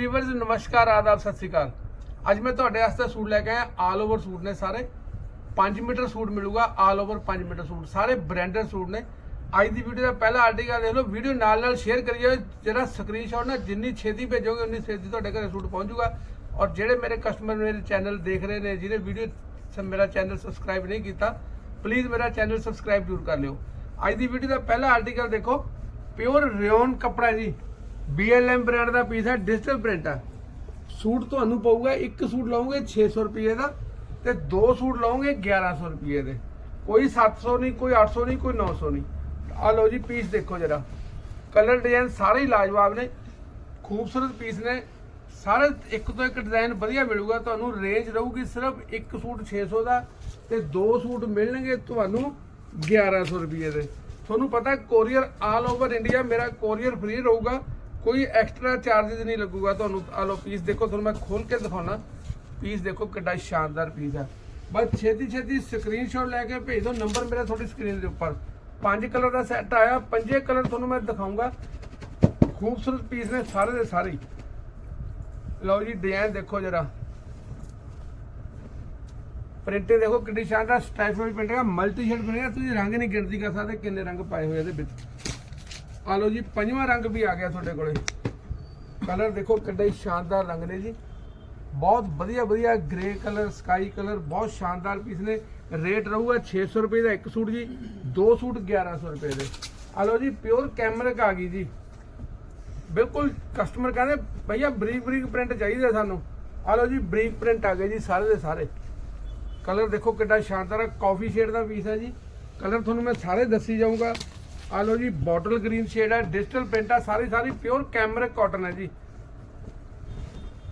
Viewers ਨਮਸਕਾਰ, ਆਦਾਬ, ਸਤਿ ਸ੍ਰੀ ਅਕਾਲ। ਅੱਜ ਮੈਂ ਤੁਹਾਡੇ ਵਾਸਤੇ ਸੂਟ ਲੈ ਕੇ ਆਇਆ ਆਲ ਓਵਰ ਸੂਟ ਨੇ ਸਾਰੇ। 5 ਮੀਟਰ ਸੂਟ ਮਿਲੂਗਾ ਆਲ ਓਵਰ 5 ਮੀਟਰ ਸੂਟ। ਸਾਰੇ ਬ੍ਰਾਂਡਡ ਸੂਟ ਨੇ। ਅੱਜ ਦੀ ਵੀਡੀਓ ਦਾ ਪਹਿਲਾ ਆਰਟੀਕਲ ਦੇਖ ਲਓ। ਵੀਡੀਓ ਨਾਲ ਨਾਲ ਸ਼ੇਅਰ ਕਰੀ ਜਾਓ। ਜਿਹੜਾ ਸਕਰੀਨਸ਼ਾਟ ਨਾ, ਜਿੰਨੀ ਛੇਤੀ ਭੇਜੋਗੇ, ਉਨੀ ਛੇਤੀ ਤੁਹਾਡੇ ਘਰੇ ਸੂਟ ਪਹੁੰਚੂਗਾ। ਔਰ ਜਿਹੜੇ ਮੇਰੇ ਕਸਟਮਰ ਮੇਰੇ ਚੈਨਲ ਦੇਖ ਰਹੇ ਨੇ, ਜਿਹਨੇ ਵੀਡੀਓ ਮੇਰਾ ਚੈਨਲ ਸਬਸਕ੍ਰਾਈਬ ਨਹੀਂ ਕੀਤਾ ਪਲੀਜ਼ ਮੇਰਾ ਚੈਨਲ ਸਬਸਕ੍ਰਾਈਬ ਜ਼ਰੂਰ ਕਰ ਲਿਓ। ਅੱਜ ਦੀ ਵੀਡੀਓ ਦਾ ਪਹਿਲਾ ਆਰਟੀਕਲ ਦੇਖੋ। ਪਿਓਰ ਰਿਓਨ ਕੱਪੜਾ ਜੀ। BLM ਬ੍ਰਾਂਡ ਦਾ ਪੀਸ ਹੈ ਡਿਜੀਟਲ ਪ੍ਰਿੰਟ ਹੈ। ਸੂਟ ਤੁਹਾਨੂੰ ਪਊਗਾ, ਇੱਕ ਸੂਟ ਲਓਗੇ 600 ਰੁਪਏ ਦਾ ਤੇ ਦੋ ਸੂਟ ਲਓਗੇ 1100 ਰੁਪਏ ਦੇ। ਕੋਈ 700 ਨਹੀਂ, ਕੋਈ 800 ਨਹੀਂ, ਕੋਈ 900 ਨਹੀਂ। ਆ ਲਓ ਜੀ ਪੀਸ ਦੇਖੋ ਜਰਾ। ਕਲਰ ਡਿਜ਼ਾਈਨ ਸਾਰੇ ਹੀ ਲਾਜਵਾਬ ਨੇ, ਖੂਬਸੂਰਤ ਪੀਸ ਨੇ। ਸਾਰੇ ਇੱਕ ਤੋਂ ਇੱਕ ਡਿਜ਼ਾਈਨ ਵਧੀਆ ਮਿਲੂਗਾ, ਤੁਹਾਨੂੰ ਰੇਂਜ ਰਹੂਗੀ ਸਿਰਫ ਇੱਕ ਸੂਟ 600 ਦਾ ਤੇ ਦੋ ਸੂਟ ਮਿਲਣਗੇ ਤੁਹਾਨੂੰ 1100 ਰੁਪਏ ਦੇ। ਤੁਹਾਨੂੰ ਪਤਾ ਕੋਰੀਅਰ ਆਲ ਓਵਰ ਇੰਡੀਆ ਮੇਰਾ ਕੋਰੀਅਰ ਫ੍ਰੀ ਰਹੂਗਾ। ਕੋਈ ਐਕਸਟਰਾ ਚਾਰजेस ਨਹੀਂ ਲੱਗੂਗਾ ਤੁਹਾਨੂੰ। ਆ ਲਓ ਪੀਸ ਦੇਖੋ, ਤੁਹਾਨੂੰ ਮੈਂ ਖੋਲ ਕੇ ਦਿਖਾਉਣਾ। ਪੀਸ ਦੇਖੋ, ਕਿੱਡਾ ਸ਼ਾਨਦਾਰ ਪੀਸ ਹੈ ਬਸ ਛੇਤੀ ਛੇਤੀ ਸਕਰੀਨਸ਼ਾਟ ਲੈ ਕੇ ਭੇਜ ਦਿਓ ਨੰਬਰ ਮੇਰਾ ਤੁਹਾਡੀ ਸਕਰੀਨ ਦੇ ਉੱਪਰ। ਪੰਜ ਕਲਰ ਦਾ ਸੈੱਟ ਆਇਆ, ਪੰਜੇ ਕਲਰ ਤੁਹਾਨੂੰ ਮੈਂ ਦਿਖਾਉਂਗਾ ਖੂਬਸੂਰਤ ਪੀਸ ਨੇ ਸਾਰੇ ਦੇ ਸਾਰੇ ਹੀ। ਲਓ ਜੀ ਡਿਜ਼ਾਈਨ ਦੇਖੋ ਜਰਾ। ਪ੍ਰਿੰਟ ਦੇਖੋ ਕਿੰਨੀ ਸ਼ਾਨਦਾਰ ਸਟਾਈਫਲ ਪ੍ਰਿੰਟ ਹੈ ਮਲਟੀ ਸ਼ੇਡ ਬਣਿਆ ਤੁਸੀਂ ਰੰਗ ਨਹੀਂ ਗਿਣਤੀ ਕਰ ਸਕਦੇ ਕਿੰਨੇ ਰੰਗ ਪਾਏ ਹੋਏ ਇਹਦੇ ਵਿੱਚ। ਆ ਲਓ ਜੀ, ਪੰਜਵਾਂ ਰੰਗ ਵੀ ਆ ਗਿਆ ਤੁਹਾਡੇ ਕੋਲੇ। ਕਲਰ ਦੇਖੋ ਕਿੰਨਾ ਹੀ ਸ਼ਾਨਦਾਰ ਰੰਗ ਨੇ ਜੀ। ਬਹੁਤ ਵਧੀਆ ਵਧੀਆ ਗ੍ਰੇ ਕਲਰ ਸਕਾਈ ਕਲਰ ਬਹੁਤ ਸ਼ਾਨਦਾਰ ਪੀਸ ਨੇ। ਰੇਟ ਰਹੂਗਾ 600 ਰੁਪਏ ਦਾ ਇੱਕ ਸੂਟ ਜੀ, ਦੋ ਸੂਟ 1100 ਰੁਪਏ ਦੇ। ਆ ਲਓ ਜੀ ਪਿਓਰ ਕੈਮਰਿਕ ਆ ਗਈ ਜੀ। ਬਿਲਕੁਲ ਕਸਟਮਰ ਕਹਿੰਦੇ, ਭਈਆ, ਬਰੀਕ ਬਰੀਕ ਪ੍ਰਿੰਟ ਚਾਹੀਦਾ ਸਾਨੂੰ। ਆ ਲਓ ਜੀ, ਬਰੀਕ ਪ੍ਰਿੰਟ ਆ ਗਏ ਜੀ ਸਾਰੇ ਦੇ ਸਾਰੇ। ਕਲਰ ਦੇਖੋ ਕਿੰਨਾ ਸ਼ਾਨਦਾਰ ਹੈ ਕਾਫੀ ਸ਼ੇਡ ਦਾ ਪੀਸ ਹੈ ਜੀ। ਕਲਰ ਤੁਹਾਨੂੰ ਮੈਂ ਸਾਰੇ ਦੱਸੀ ਜਾਊਂਗਾ। ਆ ਲਓ ਜੀ ਬੋਟਲ ਗ੍ਰੀਨ ਸ਼ੇਡ ਹੈ ਡਿਜੀਟਲ ਪ੍ਰਿੰਟ ਹੈ ਸਾਰੀ ਸਾਰੀ ਪਿਓਰ ਕੈਮਰਿਕ ਕਾਟਨ ਹੈ ਜੀ।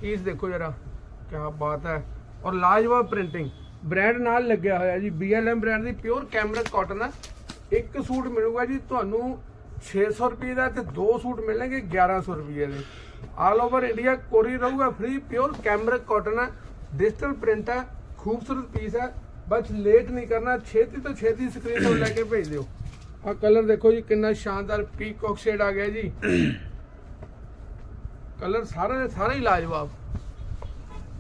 ਪੀਸ ਦੇਖੋ ਜਰਾ ਕੀ ਬਾਤ ਹੈ। ਔਰ ਲਾਜਵਾਬ ਪ੍ਰਿੰਟਿੰਗ ਬ੍ਰਾਂਡ ਨਾਲ ਲੱਗਿਆ ਹੋਇਆ ਜੀ BLM ਬ੍ਰਾਂਡ ਦੀ ਪਿਓਰ ਕੈਮਰਿਕ ਕਾਟਨ ਹੈ ਇੱਕ ਸੂਟ ਮਿਲੂਗਾ ਜੀ, ਤੁਹਾਨੂੰ 600 ਰੁਪਏ ਦਾ ਤੇ ਦੋ ਸੂਟ ਮਿਲਣਗੇ 1100 ਰੁਪਏ ਦੇ। ਆਲ ਓਵਰ ਇੰਡੀਆ ਕੋਰੀ ਰਹੂਗਾ ਫ੍ਰੀ ਪਿਓਰ ਕੈਮਰਿਕ ਕਾਟਨ ਹੈ ਡਿਜੀਟਲ ਪ੍ਰਿੰਟ ਹੈ ਖੂਬਸੂਰਤ ਪੀਸ ਹੈ ਬਸ ਲੇਟ ਨਹੀਂ ਕਰਨਾ, ਛੇਤੀ ਤੋਂ ਛੇਤੀ ਸਕਰੀਨ ਤੋਂ ਲੈ ਕੇ ਭੇਜ ਦਿਓ। ਆ ਕਲਰ ਦੇਖੋ ਜੀ, ਕਿੰਨਾ ਸ਼ਾਨਦਾਰ ਪੀਕੌਕ ਸ਼ੇਡ ਆ ਗਿਆ ਜੀ। ਕਲਰ ਸਾਰਾ ਦੇ ਸਾਰਾ ਹੀ ਲਾਜਵਾਬ।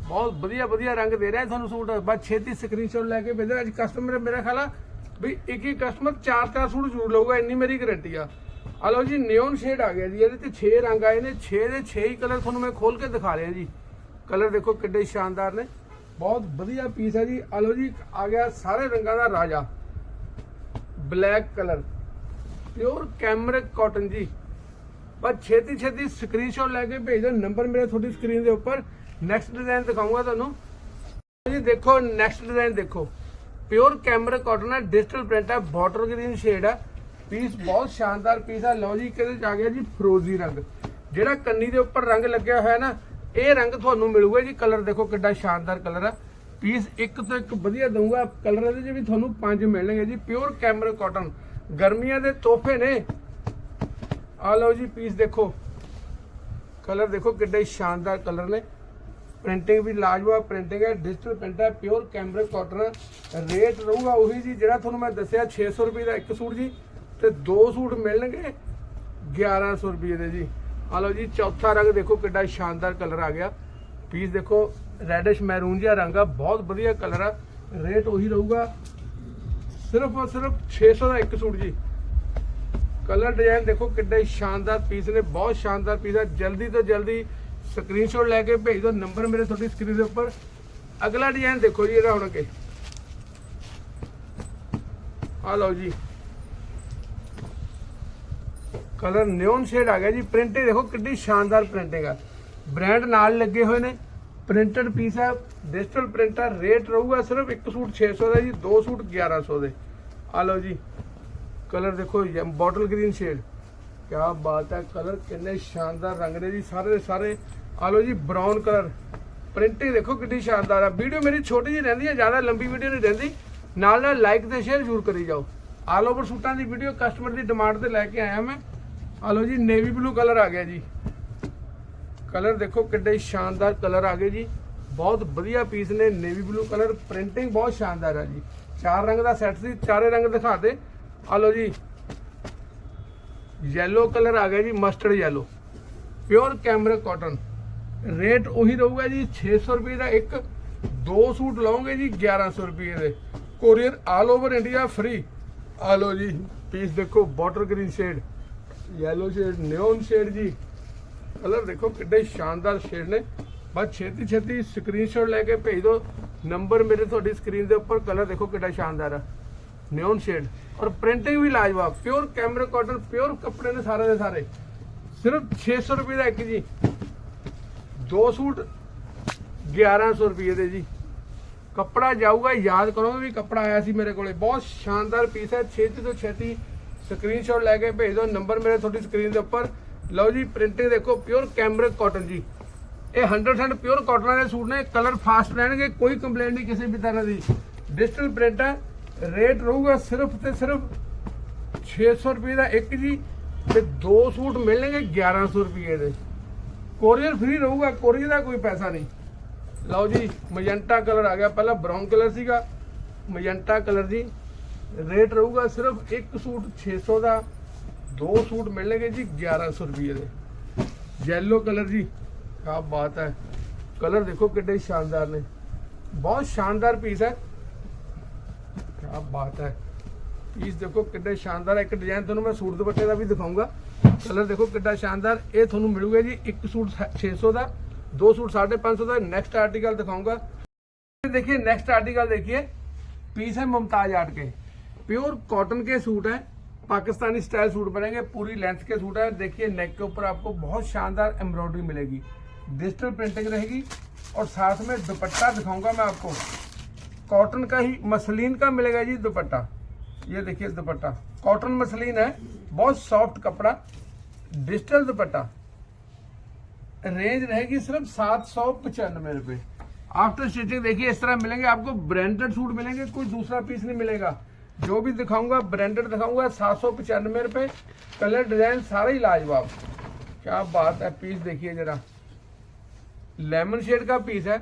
ਬਹੁਤ ਵਧੀਆ ਵਧੀਆ ਰੰਗ ਦੇ ਰਿਹਾ ਤੁਹਾਨੂੰ ਸੂਟ। ਬਸ ਛੇਤੀ ਸਕਰੀਨਸ਼ਾਟ ਲੈ ਕੇ ਭੇਜੋ ਅੱਜ ਕਸਟਮਰ ਮੇਰਾ ਖਿਆਲ ਆ ਵੀ ਇੱਕ ਇੱਕ ਕਸਟਮਰ ਚਾਰ ਚਾਰ ਸੂਟ ਜ਼ਰੂਰ ਲਊਗਾ, ਇੰਨੀ ਮੇਰੀ ਗਾਰੰਟੀ ਆ। ਆ ਲਓ ਜੀ ਨਿਓਨ ਸ਼ੇਡ ਆ ਗਿਆ ਜੀ। ਇਹਦੇ ਤੇ 6 ਰੰਗ ਆਏ ਨੇ। 6 ਦੇ 6 ਹੀ ਕਲਰ ਤੁਹਾਨੂੰ ਮੈਂ ਖੋਲ ਕੇ ਦਿਖਾ ਰਿਹਾ ਜੀ। ਕਲਰ ਦੇਖੋ ਕਿੱਡੇ ਸ਼ਾਨਦਾਰ ਨੇ। ਬਹੁਤ ਵਧੀਆ ਪੀਸ ਹੈ ਜੀ। ਆ ਲਓ ਜੀ, ਆ ਗਿਆ ਸਾਰੇ ਰੰਗਾਂ ਦਾ ਰਾਜਾ। Black colour pure cambric cotton ਜੀ। ਬਸ ਛੇਤੀ ਛੇਤੀ ਸਕਰੀਨਸ਼ਾਟ ਲੈ ਕੇ ਭੇਜ ਦਿਓ ਨੰਬਰ ਮੇਰੇ ਤੁਹਾਡੀ ਸਕਰੀਨ ਦੇ ਉੱਪਰ। ਨੈਕਸਟ ਡਿਜ਼ਾਈਨ ਦਿਖਾਉਂਗਾ ਤੁਹਾਨੂੰ। ਜੀ ਦੇਖੋ ਨੈਕਸਟ ਡਿਜ਼ਾਈਨ ਦੇਖੋ। ਪਿਓਰ ਕੈਮਰਿਕ ਕਾਟਨ ਹੈ ਡਿਜੀਟਲ ਪ੍ਰਿੰਟ ਹੈ ਬਾਟਰ ਗ੍ਰੀਨ ਸ਼ੇਡ ਹੈ। ਪੀਸ ਬਹੁਤ ਸ਼ਾਨਦਾਰ ਪੀਸ ਹੈ। ਲਓ ਜੀ ਕਿਹਦੇ ਚ ਆ ਗਿਆ ਜੀ ਫਰੋਜ਼ੀ ਰੰਗ। ਜਿਹੜਾ ਕੰਨੀ ਦੇ ਉੱਪਰ ਰੰਗ ਲੱਗਿਆ ਹੋਇਆ ਨਾ, ਇਹ ਰੰਗ ਤੁਹਾਨੂੰ ਮਿਲੂਗਾ ਜੀ। ਕਲਰ ਦੇਖੋ ਕਿੱਡਾ ਸ਼ਾਨਦਾਰ ਕਲਰ ਹੈ। ਪੀਸ ਇੱਕ ਤੋਂ ਇੱਕ ਵਧੀਆ ਦਊਂਗਾ। ਕਲਰ ਇਹਦੇ ਚ ਵੀ ਤੁਹਾਨੂੰ ਪੰਜ ਮਿਲਣਗੇ ਜੀ। ਪਿਓਰ ਕੈਮਰਿਕ ਕਾਟਨ ਗਰਮੀਆਂ ਦੇ ਤੋਹਫੇ ਨੇ। ਆ ਲਓ ਜੀ ਪੀਸ ਦੇਖੋ। ਕਲਰ ਦੇਖੋ ਕਿੱਡੇ ਸ਼ਾਨਦਾਰ ਕਲਰ ਨੇ। ਪ੍ਰਿੰਟਿੰਗ ਵੀ ਲਾਜਵਾ ਪ੍ਰਿੰਟਿੰਗ ਹੈ ਡਿਜੀਟਲ ਪ੍ਰਿੰਟ ਹੈ ਪਿਓਰ ਕੈਮਰਿਕ ਕਾਟਨ ਰੇਟ ਰਹੂਗਾ ਉਹੀ ਜੀ, ਜਿਹੜਾ ਤੁਹਾਨੂੰ ਮੈਂ ਦੱਸਿਆ 600 ਰੁਪਏ ਦਾ ਇੱਕ ਸੂਟ ਜੀ। ਤੇ ਦੋ ਸੂਟ ਮਿਲਣਗੇ 1100 ਰੁਪਏ ਦੇ ਜੀ। ਆ ਲਓ ਜੀ, ਚੌਥਾ ਰੰਗ ਦੇਖੋ ਕਿੱਡਾ ਸ਼ਾਨਦਾਰ ਕਲਰ ਆ ਗਿਆ। ਪੀਸ ਦੇਖੋ ਰੈਡਿਸ਼ ਮੈਰੂਨ ਜਿਹਾ ਰੰਗ ਆ, ਬਹੁਤ ਵਧੀਆ ਕਲਰ ਆ। ਰੇਟ ਉਹੀ ਰਹੂਗਾ ਸਿਰਫ ਔਰ ਸਿਰਫ 600 ਦਾ ਇੱਕ ਸੂਟ ਜੀ। ਕਲਰ ਡਿਜ਼ਾਈਨ ਦੇਖੋ ਕਿੱਡੇ ਸ਼ਾਨਦਾਰ ਪੀਸ ਨੇ, ਬਹੁਤ ਸ਼ਾਨਦਾਰ ਪੀਸ ਹੈ ਜਲਦੀ ਤੋਂ ਜਲਦੀ ਸਕਰੀਨਸ਼ਾਟ ਲੈ ਕੇ ਭੇਜ ਦਿਓ ਨੰਬਰ ਮੇਰੇ ਤੁਹਾਡੀ ਸਕਰੀਨ ਦੇ ਉੱਪਰ। ਅਗਲਾ ਡਿਜ਼ਾਈਨ ਦੇਖੋ ਜੀ ਇਹਦਾ ਹੁਣ ਅੱਗੇ। ਆ ਲਓ ਜੀ। ਕਲਰ ਨਿਓਨ ਸ਼ੇਡ ਆ ਗਿਆ ਜੀ। ਪ੍ਰਿੰਟਿੰਗ ਦੇਖੋ ਕਿੰਨੀ ਸ਼ਾਨਦਾਰ ਪ੍ਰਿੰਟਿੰਗ ਆ। ਬ੍ਰਾਂਡ ਨਾਲ ਲੱਗੇ ਹੋਏ ਨੇ। ਪ੍ਰਿੰਟਡ ਪੀਸ ਹੈ ਡਿਜੀਟਲ ਪ੍ਰਿੰਟ ਹੈ ਰੇਟ ਰਹੂਗਾ ਸਿਰਫ ਇੱਕ ਸੂਟ 600 ਦਾ ਜੀ, ਦੋ ਸੂਟ 1100 ਦੇ। ਆ ਲਓ ਜੀ ਕਲਰ ਦੇਖੋ ਬੋਟਲ ਗ੍ਰੀਨ ਸ਼ੇਡ ਕਿਆ ਬਾਤ ਹੈ ਕਲਰ ਕਿੰਨੇ ਸ਼ਾਨਦਾਰ ਰੰਗ ਨੇ ਜੀ, ਸਾਰੇ ਦੇ ਸਾਰੇ। ਆ ਲਓ ਜੀ ਬ੍ਰਾਊਨ ਕਲਰ ਪ੍ਰਿੰਟਿੰਗ ਦੇਖੋ ਕਿੰਨੀ ਸ਼ਾਨਦਾਰ ਆ। ਵੀਡੀਓ ਮੇਰੀ ਛੋਟੀ ਜਿਹੀ ਰਹਿੰਦੀ ਹੈ, ਜ਼ਿਆਦਾ ਲੰਬੀ ਵੀਡੀਓ ਨਹੀਂ ਰਹਿੰਦੀ। ਨਾਲ ਨਾਲ ਲਾਈਕ ਤੇ ਸ਼ੇਅਰ ਜ਼ਰੂਰ ਕਰੀ ਜਾਓ। ਆਲ ਓਵਰ ਸੂਟਾਂ ਦੀ ਵੀਡੀਓ ਕਸਟਮਰ ਦੀ ਡਿਮਾਂਡ ਤੇ ਲੈ ਕੇ ਆਇਆ ਮੈਂ। ਆ ਲਓ ਜੀ ਨੇਵੀ ਬਲੂ ਕਲਰ ਆ ਗਿਆ ਜੀ। ਕਲਰ ਦੇਖੋ ਕਿੱਡੇ ਸ਼ਾਨਦਾਰ ਕਲਰ ਆ ਗਏ ਜੀ। ਬਹੁਤ ਵਧੀਆ ਪੀਸ ਨੇ ਨੇਵੀ ਬਲੂ ਕਲਰ ਪ੍ਰਿੰਟਿੰਗ ਬਹੁਤ ਸ਼ਾਨਦਾਰ ਹੈ ਜੀ। ਚਾਰ ਰੰਗ ਦਾ ਸੈੱਟ ਸੀ, ਚਾਰੇ ਰੰਗ ਦਿਖਾ ਦੇ। ਆ ਲਓ ਜੀ ਯੈਲੋ ਕਲਰ ਆ ਗਿਆ ਜੀ mustard yellow pure cambric cotton rate ਉਹੀ ਰਹੂਗਾ ਜੀ 600 ਰੁਪਏ ਦਾ ਇੱਕ, ਦੋ ਸੂਟ ਲਓਗੇ ਜੀ 1100 ਰੁਪਏ ਦੇ। Courier all over India free ਆ ਲਓ ਜੀ ਪੀਸ ਦੇਖੋ water green shade yellow shade neon shade ਜੀ। ਕਲਰ ਦੇਖੋ ਕਿੱਡੇ ਸ਼ਾਨਦਾਰ ਸ਼ੇਡ ਨੇ। ਬਸ ਛੇਤੀ ਛੇਤੀ ਸਕਰੀਨਸ਼ਾਟ ਲੈ ਕੇ ਭੇਜ ਦਿਓ। ਨੰਬਰ ਮੇਰੇ ਤੁਹਾਡੀ ਸਕਰੀਨ ਦੇ ਉੱਪਰ, ਕਲਰ ਦੇਖੋ ਕਿੱਡਾ ਸ਼ਾਨਦਾਰ ਆ। ਨਿਓਨ ਸ਼ੇਡ ਔਰ ਪ੍ਰਿੰਟਿੰਗ ਵੀ ਲਾਜਵਾਬ ਪਿਓਰ ਕੈਮਰਾ ਕਾਟਨ ਪਿਓਰ ਕੱਪੜੇ ਨੇ ਸਾਰੇ ਦੇ ਸਾਰੇ। ਸਿਰਫ 600 ਰੁਪਏ ਦਾ ਇੱਕ ਜੀ। ਦੋ ਸੂਟ 1100 ਰੁਪਏ ਦੇ ਜੀ। ਕੱਪੜਾ ਜਾਊਗਾ, ਯਾਦ ਕਰੋਗੇ ਵੀ ਕੱਪੜਾ ਆਇਆ ਸੀ ਮੇਰੇ ਕੋਲੇ। ਬਹੁਤ ਸ਼ਾਨਦਾਰ ਪੀਸ ਹੈ। ਛੇਤੀ ਤੋਂ ਛੇਤੀ ਸਕਰੀਨਸ਼ਾਟ ਲੈ ਕੇ ਭੇਜ ਦਿਓ। ਨੰਬਰ ਮੇਰੇ ਤੁਹਾਡੀ ਸਕਰੀਨ ਦੇ ਉੱਪਰ। ਲਓ ਜੀ ਪ੍ਰਿੰਟਿੰਗ ਦੇਖੋ ਪਿਓਰ ਕੈਮਰਿਕ ਕਾਟਨ ਜੀ। ਇਹ 100% ਪਿਓਰ ਕਾਟਨ ਦੇ ਸੂਟ ਨੇ ਕਲਰ ਫਾਸਟ ਰਹਿਣਗੇ, ਕੋਈ ਕੰਪਲੇਂਟ ਨਹੀਂ ਕਿਸੇ ਵੀ ਤਰ੍ਹਾਂ ਦੀ। ਡਿਜੀਟਲ ਪ੍ਰਿੰਟ ਹੈ ਰੇਟ ਰਹੂਗਾ ਸਿਰਫ ਤੇ ਸਿਰਫ 600 ਰੁਪਏ ਦਾ ਇੱਕ ਜੀ, ਤੇ ਦੋ ਸੂਟ ਮਿਲਣਗੇ 1100 ਰੁਪਏ ਦੇ। ਕੋਰੀਅਰ ਫ੍ਰੀ ਰਹੂਗਾ ਕੋਰੀਅਰ ਦਾ ਕੋਈ ਪੈਸਾ ਨਹੀਂ। ਲਓ ਜੀ ਮਜੰਟਾ ਕਲਰ ਆ ਗਿਆ, ਪਹਿਲਾਂ ਬ੍ਰਾਊਨ ਕਲਰ ਸੀਗਾ ਮਜੰਟਾ ਕਲਰ ਜੀ ਰੇਟ ਰਹੂਗਾ ਸਿਰਫ ਇੱਕ ਸੂਟ 600 ਦਾ। ਦੋ ਸੂਟ ਮਿਲਣਗੇ ਜੀ 1100 ਰੁਪਏ ਦੇ ਯੈਲੋ ਕਲਰ ਜੀ ਕੀ ਬਾਤ ਹੈ ਕਲਰ ਦੇਖੋ ਕਿੱਡੇ ਸ਼ਾਨਦਾਰ ਨੇ ਬਹੁਤ ਸ਼ਾਨਦਾਰ ਪੀਸ ਹੈ ਕੀ ਬਾਤ ਹੈ ਪੀਸ ਦੇਖੋ ਕਿੱਡੇ ਸ਼ਾਨਦਾਰ ਹੈ। ਇੱਕ ਡਿਜ਼ਾਈਨ ਤੁਹਾਨੂੰ ਮੈਂ ਸੂਟ ਦੁਪੱਟੇ ਦਾ ਵੀ ਦਿਖਾਉਂਗਾ ਕਲਰ ਦੇਖੋ ਕਿੱਡਾ ਸ਼ਾਨਦਾਰ ਇਹ ਤੁਹਾਨੂੰ ਮਿਲੂਗਾ ਜੀ ਇੱਕ ਸੂਟ 600 ਦਾ ਦੋ ਸੂਟ 550 ਦਾ ਨੈਕਸਟ ਆਰਟੀਕਲ ਦਿਖਾਉਂਗਾ देखिए नेक्स्ट आर्टिकल देखिए पीस है मुमताज आर्ट के प्योर कॉटन के सूट है पाकिस्तानी स्टाइल सूट बनेंगे पूरी लेंथ के सूट है। देखिए नेक के ऊपर आपको बहुत शानदार एम्ब्रॉयडरी मिलेगी। डिजिटल प्रिंटिंग रहेगी और साथ में दुपट्टा दिखाऊँगा मैं आपको। कॉटन का ही, मसलिन का मिलेगा जी दुपट्टा। ये देखिए दुपट्टा। कॉटन मसलिन है, बहुत सॉफ्ट कपड़ा डिजिटल दुपट्टा। रेंज रहेगी सिर्फ़ सात सौ पचानवे रुपए। आफ्टर स्टिचिंग देखिए इस तरह मिलेंगे, आपको ब्रांडेड सूट मिलेंगे, कोई दूसरा पीस नहीं मिलेगा। जो भी दिखाऊँगा ब्रांडेड दिखाऊँगा, सात सौ पचानवे रुपए। कलर डिज़ाइन सारा ही लाजवाब। क्या बात है पीस देखिए जरा। लेमन शेड का पीस है।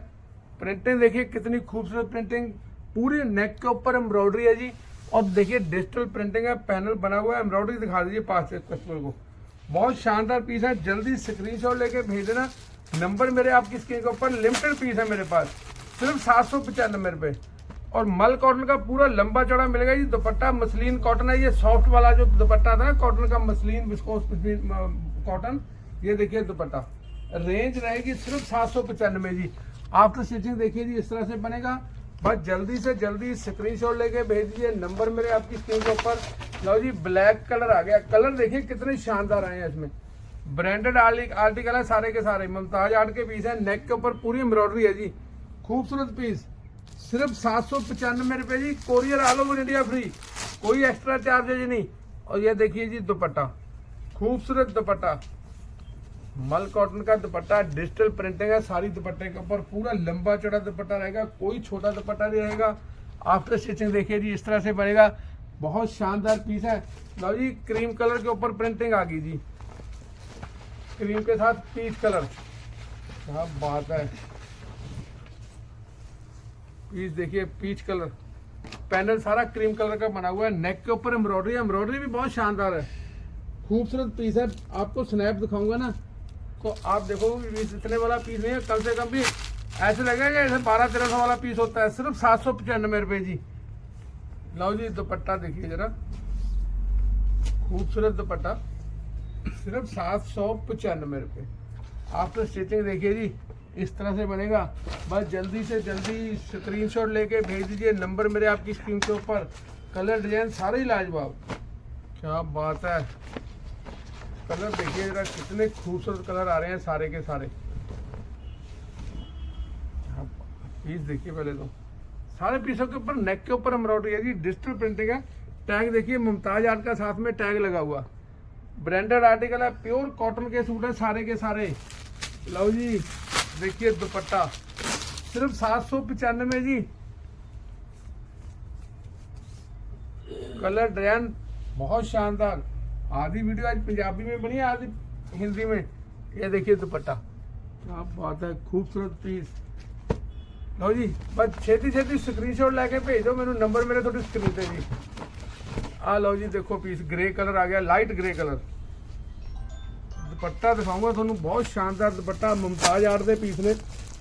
प्रिंटिंग देखिए, कितनी खूबसूरत प्रिंटिंग पूरी नेक के ऊपर एम्ब्रॉयडरी है जी। और देखिए डिजिटल प्रिंटिंग है पैनल बना हुआ है। एम्ब्रॉयडरी दिखा दीजिए पास से कस्टमर को। बहुत शानदार पीस है। जल्दी स्क्रीनशॉट लेके भेज देना। नंबर मेरे आपकी स्क्रीन के ऊपर। लिमिटेड पीस है मेरे पास। सिर्फ़ सात सौ पचानवे रुपए। और मल कॉटन का पूरा लंबा चौड़ा मिलेगा जी। दुपट्टा मसलिन कॉटन है, ये सॉफ्ट वाला जो दुपट्टा था ना, कॉटन का मसलिन विस्कोस कॉटन ये देखिए दुपट्टा। रेंज रहेगी सिर्फ़ सात सौ पचानवे जी। आफ्टर स्टिचिंग देखिए जी, इस तरह से बनेगा। बस जल्दी से जल्दी स्क्रीनशॉट लेके भेज दीजिए। नंबर मेरे आपकी स्क्रीन के ऊपर। लो जी ब्लैक कलर आ गया। कलर देखिए कितने शानदार आए हैं इसमें। ब्रांडेड आर्टिकल है सारे के सारे। मुमताज़ आर्ट के पीस है। नेक के ऊपर पूरी एम्ब्रॉयडरी है जी। खूबसूरत पीस सिर्फ़ सात सौ पचानवे रुपए जी। Courier all over India free कोई एक्स्ट्रा चार्जेज नहीं। और ये देखिए जी दुपट्टा। खूबसूरत दुपट्टा। मल कॉटन का दुपट्टा डिजिटल प्रिंटिंग है, सारी दुपट्टे के ऊपर पूरा लंबा चौड़ा दुपट्टा रहेगा, कोई छोटा दुपट्टा नहीं रहेगा। आफ्टर स्टिचिंग देखिए जी, इस तरह से बनेगा। बहुत शानदार पीस है। लो जी क्रीम कलर के ऊपर प्रिंटिंग आ गई जी। क्रीम के साथ पीच कलर क्या बात है। पीस देखिए पीच कलर पैनल सारा क्रीम कलर का बना हुआ है. नेक के ऊपर एम्ब्रॉयडरी एम्ब्रॉयडरी भी बहुत शानदार है. खूबसूरत पीस है. आपको स्नैप दिखाऊँगा ना तो आप देखोगे कि इतने वाला पीस नहीं है. कम से कम भी ऐसे लगेगा जैसे बारह, तेरह सौ वाला पीस होता है. सिर्फ़ सात सौ पचानवे रुपये जी. लो जी, दुपट्टा देखिए जरा. खूबसूरत दुपट्टा. सिर्फ़ सात सौ पचानवे रुपये आफ्टर स्टिचिंग देखिए जी. इस तरह से बनेगा। बस जल्दी से जल्दी स्क्रीन शॉट लेके भेज दीजिए। नंबर मेरे आपकी स्क्रीन के ऊपर। कलर डिज़ाइन सारे ही लाजवाब। क्या बात है। कलर देखिए जरा, कितने खूबसूरत कलर आ रहे हैं सारे के सारे। पीस देखिए पहले तो। सारे पीसों के ऊपर नेक के ऊपर एम्ब्रॉयडरी है जी। डिजिटल प्रिंटिंग है। टैग देखिए मुमताज़ आर्ट का साथ में टैग लगा हुआ। ब्रांडेड आर्टिकल है। प्योर कॉटन के सूट है सारे के सारे। लो जी। देखिए दुपट्टा सिर्फ सात सौ पचानवे जी कलर डिजाइन बहुत शानदार आधी वीडियो आज पंजाबी में बनी है आधी हिंदी में ये देखिए दुपट्टा क्या बात है खूबसूरत पीस लो जी बस छेती छेती स्क्रीनशॉट लेके भेज दो मैंने नंबर मेरे थोड़ी स्क्रीन पे जी आ लो जी देखो पीस ग्रे कलर आ गया लाइट ग्रे कलर ਦੁਪੱਟਾ ਦਿਖਾਉਂਗਾ, ਤੁਹਾਨੂੰ ਬਹੁਤ ਸ਼ਾਨਦਾਰ ਦੁਪੱਟਾ ਮੁਮਤਾਜ਼ ਆਰਟ ਦੇ ਪੀਸ ਨੇ।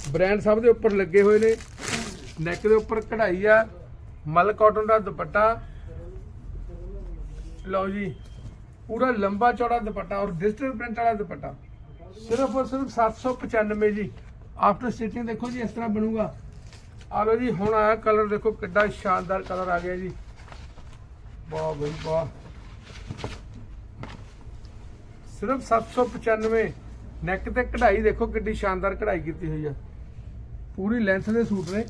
ਬ੍ਰਾਂਡ ਸਭ ਦੇ ਉੱਪਰ ਲੱਗੇ ਹੋਏ ਨੇ। ਨੈਕ ਦੇ ਉੱਪਰ ਕਢਾਈ ਆ, ਮਲ ਕਾਟਨ ਦਾ ਦੁਪੱਟਾ। ਲਓ ਜੀ, ਪੂਰਾ ਲੰਬਾ ਚੌੜਾ ਦੁਪੱਟਾ ਔਰ ਡਿਜੀਟਲ ਪ੍ਰਿੰਟ ਵਾਲਾ ਦੁਪੱਟਾ। ਸਿਰਫ ਔਰ ਸਿਰਫ 795 ਜੀ। ਆਫਟਰ ਸਟਿਚਿੰਗ ਦੇਖੋ ਜੀ, ਇਸ ਤਰ੍ਹਾਂ ਬਣੂਗਾ। ਆ ਲਓ ਜੀ, ਹੁਣ ਆਇਆ ਕਲਰ ਦੇਖੋ ਕਿੱਡਾ ਸ਼ਾਨਦਾਰ ਕਲਰ ਆ ਗਿਆ ਜੀ। ਵਾਹ ਬਈ ਵਾਹ। ਸਿਰਫ 795 ਨੈਕ ਤੇ ਕਢਾਈ ਦੇਖੋ ਕਿੱਡੀ ਸ਼ਾਨਦਾਰ ਕਢਾਈ ਕੀਤੀ ਹੋਈ ਆ। ਪੂਰੀ ਲੈਂਥ ਦੇ ਸੂਟ ਨੇ।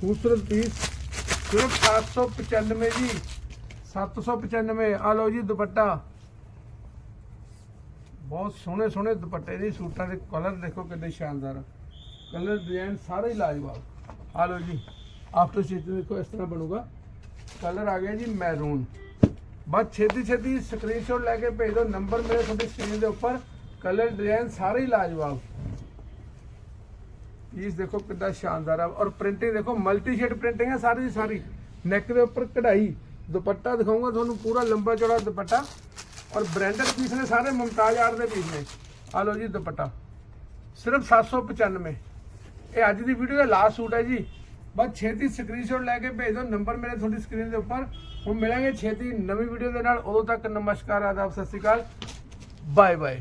ਖੂਬਸੂਰਤ ਪੀਸ ਸਿਰਫ 795 ਜੀ। 795 ਆ ਲਓ ਜੀ ਦੁਪੱਟਾ। ਬਹੁਤ ਸੋਹਣੇ ਸੋਹਣੇ ਦੁਪੱਟੇ ਨੇ ਸੂਟਾਂ ਦੇ। ਕਲਰ ਦੇਖੋ ਕਿੰਨੇ ਸ਼ਾਨਦਾਰ। ਕਲਰ ਡਿਜ਼ਾਈਨ ਸਾਰੇ ਹੀ ਲਾਜਵਾਬ। ਆ ਲਓ ਜੀ। ਆਫਟਰ ਸਟਿਚਿੰਗ ਦੇਖੋ ਇਸ ਤਰ੍ਹਾਂ ਬਣੂਗਾ। ਕਲਰ ਆ ਗਿਆ ਜੀ ਮੈਰੂਨ ਬਸ ਛੇਤੀ ਛੇਤੀ ਸਕਰੀਨਸ਼ਾਟ ਲੈ ਕੇ ਭੇਜ ਦਿਓ ਨੰਬਰ ਮੇਰੇ ਤੁਹਾਡੀ ਸਕਰੀਨ ਦੇ ਉੱਪਰ ਕਲਰ ਡਿਜ਼ਾਈਨ ਸਾਰੇ ਹੀ ਲਾਜਵਾਬ ਪੀਸ ਦੇਖੋ ਕਿੰਨਾ ਸ਼ਾਨਦਾਰ ਆ। ਔਰ ਪ੍ਰਿੰਟਿੰਗ ਦੇਖੋ ਮਲਟੀ ਸ਼ੇਡ ਪ੍ਰਿੰਟਿੰਗ ਹੈ ਸਾਰੀ ਦੀ ਸਾਰੀ। ਨੈਕ ਦੇ ਉੱਪਰ ਕਢਾਈ, ਦੁਪੱਟਾ ਦਿਖਾਉਂਗਾ ਤੁਹਾਨੂੰ, ਪੂਰਾ ਲੰਬਾ ਚੌੜਾ ਦੁਪੱਟਾ। ਔਰ ਬ੍ਰਾਂਡਡ ਪੀਸ ਨੇ ਸਾਰੇ ਮੁਮਤਾਜ਼ ਆਰਟ ਦੇ ਪੀਸ ਨੇ। ਆ ਲਓ ਜੀ ਦੁਪੱਟਾ। ਸਿਰਫ 795 ਇਹ ਅੱਜ ਦੀ ਵੀਡੀਓ ਦਾ ਲਾਸਟ ਸੂਟ ਹੈ ਜੀ। ਬਸ ਛੇਤੀ ਸਕਰੀਨਸ਼ਾਟ ਲੈ ਕੇ ਭੇਜ ਦਿਓ ਨੰਬਰ ਮੇਰੇ ਤੁਹਾਡੀ ਸਕਰੀਨ ਦੇ ਉੱਪਰ। ਹੁਣ ਮਿਲਾਂਗੇ ਛੇਤੀ ਨਵੀਂ ਵੀਡੀਓ ਦੇ ਨਾਲ। ਉਦੋਂ ਤੱਕ ਨਮਸਕਾਰ, ਆਦਾਬ, ਸਤਿ ਸ਼੍ਰੀ ਅਕਾਲ। Bye bye